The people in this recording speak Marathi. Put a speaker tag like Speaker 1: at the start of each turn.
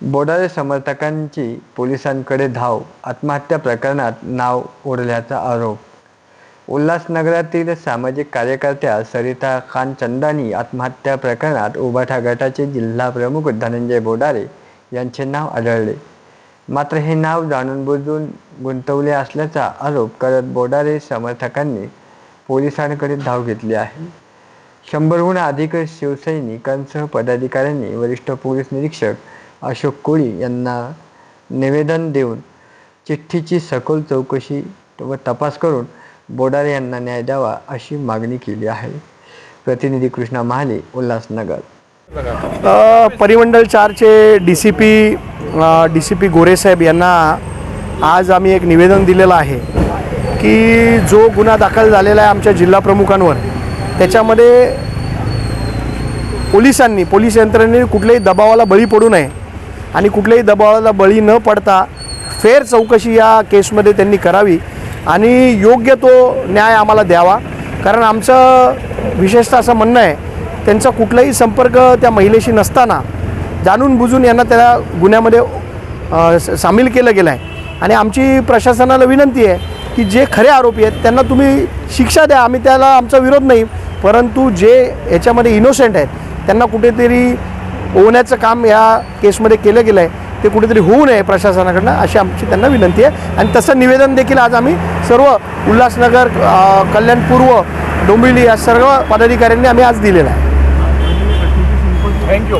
Speaker 1: बोडारे समर्थकांची पोलिसांकडे धाव आत्महत्या प्रकरणात नाव ओढल्याचा आरोप. उल्हासनगरातील सामाजिक कार्यकर्त्या सरिता खान चंदानी आत्महत्या प्रकरणात उभाठा गटाचे जिल्हा प्रमुख धनंजय बोडारे यांचे नाव आढळले. मात्र हे नाव जाणून बुजून गुंतवले असल्याचा आरोप करत बोडारे समर्थकांनी पोलिसांकडे धाव घेतली आहे. शंभरहून अधिक शिवसैनिकांसह पदाधिकाऱ्यांनी वरिष्ठ पोलीस निरीक्षक अशोक कोळी यांना निवेदन देऊन चिठ्ठीची सखोल चौकशी व तपास करून बोडारे यांना न्याय द्यावा अशी मागणी केली आहे. प्रतिनिधी कृष्णा महाले उल्हासनगर.
Speaker 2: परिमंडल चारचे D C P D C P गोरेसाहेब यांना आज आम्ही एक निवेदन दिलेलं आहे की जो गुन्हा दाखल झालेला आहे आमच्या जिल्हा प्रमुखांवर त्याच्यामध्ये पोलिसांनी पोलीस यंत्रणेने कुठल्याही दबावाला बळी पडू नये. आणि कुठल्याही दबावाला बळी न पडता फेर चौकशी या केसमध्ये त्यांनी करावी. आणि योग्य तो न्याय आम्हाला द्यावा. कारण आमचं विशेषतः असं म्हणणं आहे त्यांचा कुठलाही संपर्क त्या महिलेशी नसताना जाणून बुजून यांना त्या गुन्ह्यामध्ये स- सामील केलं गेलं आहे. आणि आमची प्रशासनाला विनंती आहे की जे खरे आरोपी आहेत त्यांना तुम्ही शिक्षा द्या. आम्ही त्याला आमचा विरोध नाही. परंतु जे याच्यामध्ये इनोसेंट आहेत त्यांना कुठेतरी होण्याचं काम या केसमध्ये केलं गेलं आहे ते कुठेतरी होऊ नये प्रशासनाकडनं अशी आमची त्यांना विनंती आहे. आणि तसं निवेदन देखील आज आम्ही सर्व उल्हासनगर कल्याणपूर्व डोंबिवली या सर्व पदाधिकाऱ्यांनी आम्ही आज दिलेलं आहे.
Speaker 3: थँक्यू